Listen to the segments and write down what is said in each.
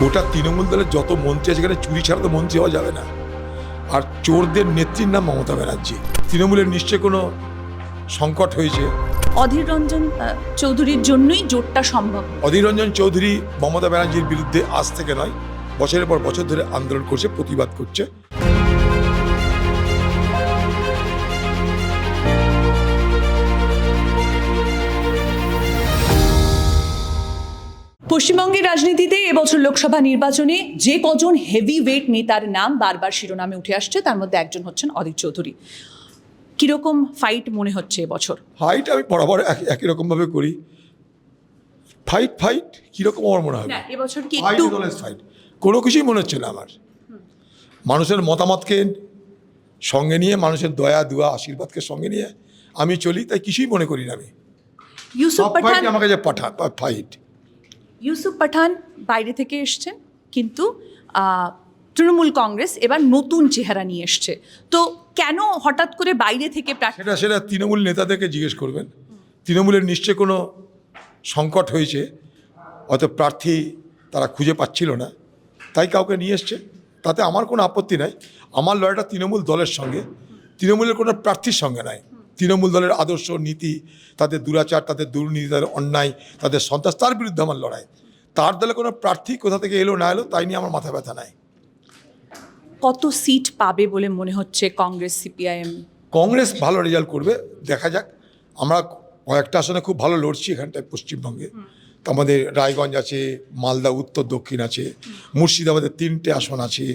গোটা তৃণমূল দলের যত মন্ত্রী আছে সেখানে চুরি ছাড়া তো মন্ত্রী হওয়া যাবে না। আর চোরদের নেত্রীর নাম মমতা ব্যানার্জি। তৃণমূলের নিশ্চয় কোনো সংকট হয়েছে। অধীর রঞ্জন চৌধুরীর জন্যই জোটটা সম্ভব। অধীর রঞ্জন চৌধুরী মমতা ব্যানার্জির বিরুদ্ধে আজ থেকে নয় বছরের পর বছর ধরে আন্দোলন করছে প্রতিবাদ করছে। পশ্চিমবঙ্গের রাজনীতিতে এবছর লোকসভা নির্বাচনে যে কজন হেভি ওয়েট নেতার নাম বারবার শিরোনামে উঠে আসছে তার মধ্যে একজন হচ্ছেন অধীর চৌধুরী। কীরকম ফাইট মনে হচ্ছে এবছর? ফাইট আমি বরাবর এক- একই রকমভাবে করি। ফাইট ফাইট কীরকম আমার মনে হয়? না এবছর কি একটু ফাইট কোনো কিছুই মনে হচ্ছে না আমার। মানুষের মতামতকে সঙ্গে নিয়ে মানুষের দয়া দুয়া আশীর্বাদকে সঙ্গে নিয়ে আমি চলি তাই কিছুই মনে করি না আমি। ইউসুফ পাঠান আমার কাছে পাঠা ফাইট ইউসুফ পাঠান বাইরে থেকে এসছেন কিন্তু তৃণমূল কংগ্রেস এবার নতুন চেহারা নিয়ে এসছে। তো কেন হঠাৎ করে বাইরে থেকে সেটা সেটা তৃণমূল নেতাদেরকে জিজ্ঞেস করবেন। তৃণমূলের নিশ্চয় কোনো সংকট হয়েছে অত প্রার্থী তারা খুঁজে পাচ্ছিল না, তাই কাউকে নিয়ে এসছে। তাতে আমার কোনো আপত্তি নাই। আমার লড়াইটা তৃণমূল দলের সঙ্গে। তৃণমূলের কোনো প্রার্থীর সঙ্গে নাই। তৃণমূল দলের আদর্শ নীতি তাদের দুরাচার তাদের দুর্নীতি তাদের অন্যায় তাদের সন্ত্রাস তার বিরুদ্ধে আমার লড়াই। তার দলে কোনো প্রার্থী কোথা থেকে এলো না এলো তাই নিয়ে আমার মাথা ব্যথা নাই। কত সিট পাবে বলে মনে হচ্ছে কংগ্রেস সিপিআইএম? কংগ্রেস ভালো রেজাল্ট করবে দেখা যাক। আমরা কয়েকটা আসনে খুব ভালো লড়ছি এখানটায় পশ্চিমবঙ্গে। তো আমাদের রায়গঞ্জ আছে মালদা উত্তর দক্ষিণ আছে মুর্শিদাবাদের তিনটে আসন আছে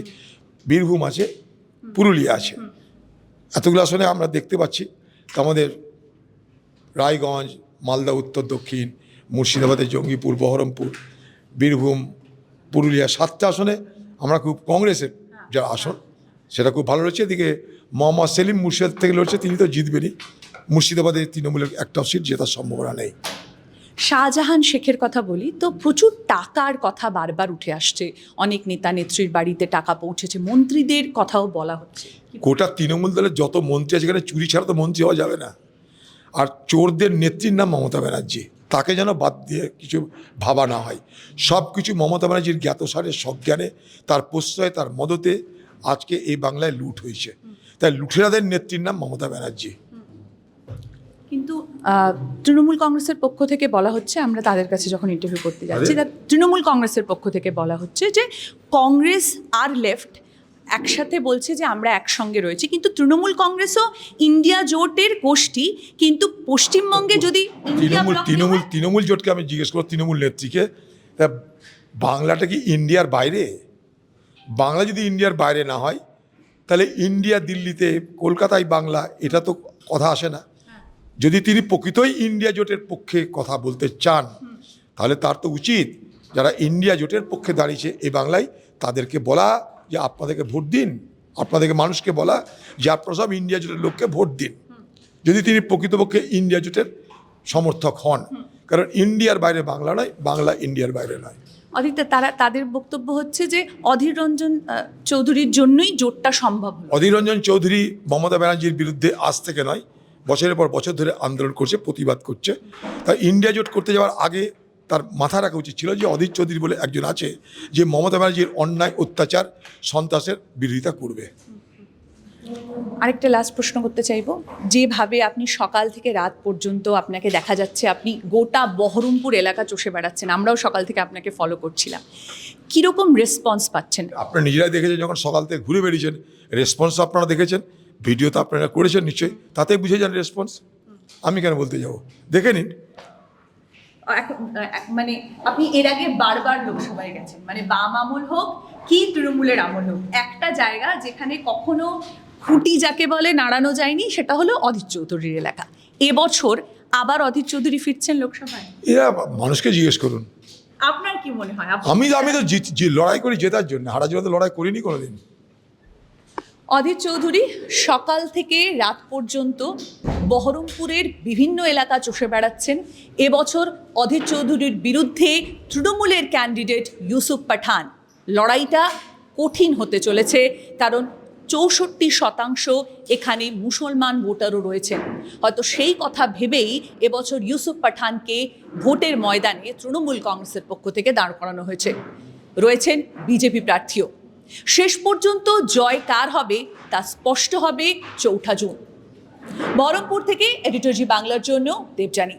বীরভূম আছে পুরুলিয়া আছে। এতগুলো আসনে আমরা দেখতে পাচ্ছি। আমাদের রায়গঞ্জ, মালদা, উত্তর, দক্ষিণ, মুর্শিদাবাদের জঙ্গিপুর, বহরমপুর, বীরভূম, পুরুলিয়া সাতটা আসনে আমরা খুব কংগ্রেসের যা আসন, সেটা খুব ভালো রয়েছে। এদিকে মোহাম্মদ সেলিম মুর্শিদাবাদ থেকে লড়ছে, তিনি তো জিতবেনই। মুর্শিদাবাদের তৃণমূলের একটা সিট জেতার সম্ভাবনা নেই। শাহজাহান শেখের কথা বলি, তো প্রচুর টাকার কথা বারবার উঠে আসছে। অনেক নেতা নেত্রীর বাড়িতে টাকা পৌঁছেছে, মন্ত্রীদের কথাও বলা হচ্ছে। গোটা তৃণমূল দলের যত মন্ত্রী আছে সেখানে চুরি ছাড়া তো মন্ত্রী হওয়া যাবে না। আর চোরদের নেত্রীর নাম মমতা ব্যানার্জি। তাকে যেন বাদ দিয়ে কিছু ভাবা না হয়। সব কিছু মমতা ব্যানার্জির জ্ঞাতসারে, সজ্ঞানে, তার প্রশ্রয়, তার মদতে আজকে এই বাংলায় লুট হয়েছে। তাই লুঠেরাদের নেত্রীর নাম মমতা ব্যানার্জি। তৃণমূল কংগ্রেসের পক্ষ থেকে বলা হচ্ছে আমরা তাদের কাছে যখন ইন্টারভিউ করতে যাচ্ছি তা তৃণমূল কংগ্রেসের পক্ষ থেকে বলা হচ্ছে যে কংগ্রেস আর লেফট একসাথে বলছে যে আমরা একসঙ্গে রয়েছি। কিন্তু তৃণমূল কংগ্রেসও ইন্ডিয়া জোটের গোষ্ঠী কিন্তু পশ্চিমবঙ্গে যদি তৃণমূল তৃণমূল তৃণমূল জোটকে আমি জিজ্ঞেস করব তৃণমূল নেত্রীকে বাংলাটা কি ইন্ডিয়ার বাইরে? বাংলা যদি ইন্ডিয়ার বাইরে না হয় তাহলে ইন্ডিয়া দিল্লিতে কলকাতায় বাংলা এটা তো কথা আসে না। যদি তিনি প্রকৃতই ইন্ডিয়া জোটের পক্ষে কথা বলতে চান তাহলে তার তো উচিত যারা ইন্ডিয়া জোটের পক্ষে দাঁড়িয়েছে এই বাংলায় তাদেরকে বলা যে আপনাদেরকে ভোট দিন আপনাদেরকে মানুষকে বলা যে আপনারা সব ইন্ডিয়া জোটের লোককে ভোট দিন। যদি তিনি প্রকৃতপক্ষে ইন্ডিয়া জোটের সমর্থক হন কারণ ইন্ডিয়ার বাইরে বাংলা নয় বাংলা ইন্ডিয়ার বাইরে নয়। অদিতা তারা তাদের বক্তব্য হচ্ছে যে অধীর রঞ্জন চৌধুরীর জন্যই জোটটা সম্ভব অধীর রঞ্জন চৌধুরী মমতা ব্যানার্জির বিরুদ্ধে আজ থেকে নয় বছরের পর বছর ধরে আন্দোলন করছে প্রতিবাদ করছে। তাই ইন্ডিয়া জোট করতে যাওয়ার আগে তার মাথা রাখা উচিত ছিল যে অধীর চৌধুরী বলে একজন আছে যে মমতা ব্যানার্জির অন্যায় অত্যাচার সন্ত্রাসের বিরোধিতা করবে। আরেকটা লাস্ট প্রশ্ন করতে চাইব। যেভাবে আপনি সকাল থেকে রাত পর্যন্ত আপনাকে দেখা যাচ্ছে আপনি গোটা বহরমপুর এলাকা চষে বেড়াচ্ছেন আমরাও সকাল থেকে আপনাকে ফলো করছিলাম। কীরকম রেসপন্স পাচ্ছেন? আপনারা নিজেরাই দেখেছেন যখন সকাল থেকে ঘুরে বেরিয়েছেন রেসপন্স আপনারা দেখেছেন। ভিডিও তো আপনারা করেছেন নিশ্চয়ই তাতে বুঝে যান রেসপন্স আমি কেন বলতে যাব? দেখে নিন। মানে আপনি এর আগে বারবার লোকসভায় গেছেন মানে বাম আমল হোক কি তৃণমূলের আমল হোক একটা জায়গা যেখানে কখনো খুঁটি যাকে বলে নাড়ানো যায়নি সেটা হলো অধীর চৌধুরীর এলাকা। এবছর আবার অধীর চৌধুরী ফিরছেন লোকসভায়? এরা মানুষকে জিজ্ঞেস করুন। আপনার কি মনে হয়? আমি আমি তো লড়াই করি জেতার জন্য হারা জন্য লড়াই করিনি কোনোদিন। অধীর চৌধুরী, সকাল থেকে রাত পর্যন্ত বহরমপুরের বিভিন্ন এলাকা চষে বেড়াচ্ছেন। এবছর অধীর চৌধুরীর বিরুদ্ধে তৃণমূলের ক্যান্ডিডেট ইউসুফ পাঠান। লড়াইটা কঠিন হতে চলেছে, কারণ চৌষট্টি শতাংশ এখানে মুসলমান ভোটারও রয়েছেন। হয়তো সেই কথা ভেবেই এবছর ইউসুফ পাঠানকে ভোটের ময়দানে তৃণমূল কংগ্রেসের পক্ষ থেকে দাঁড় করানো হয়েছে। রয়েছেন বিজেপি প্রার্থীও। শেষ পর্যন্ত জয় কার হবে তা স্পষ্ট হবে চৌঠা জুন। বহরমপুর থেকে এডিটরজি বাংলার জন্য দেবজানী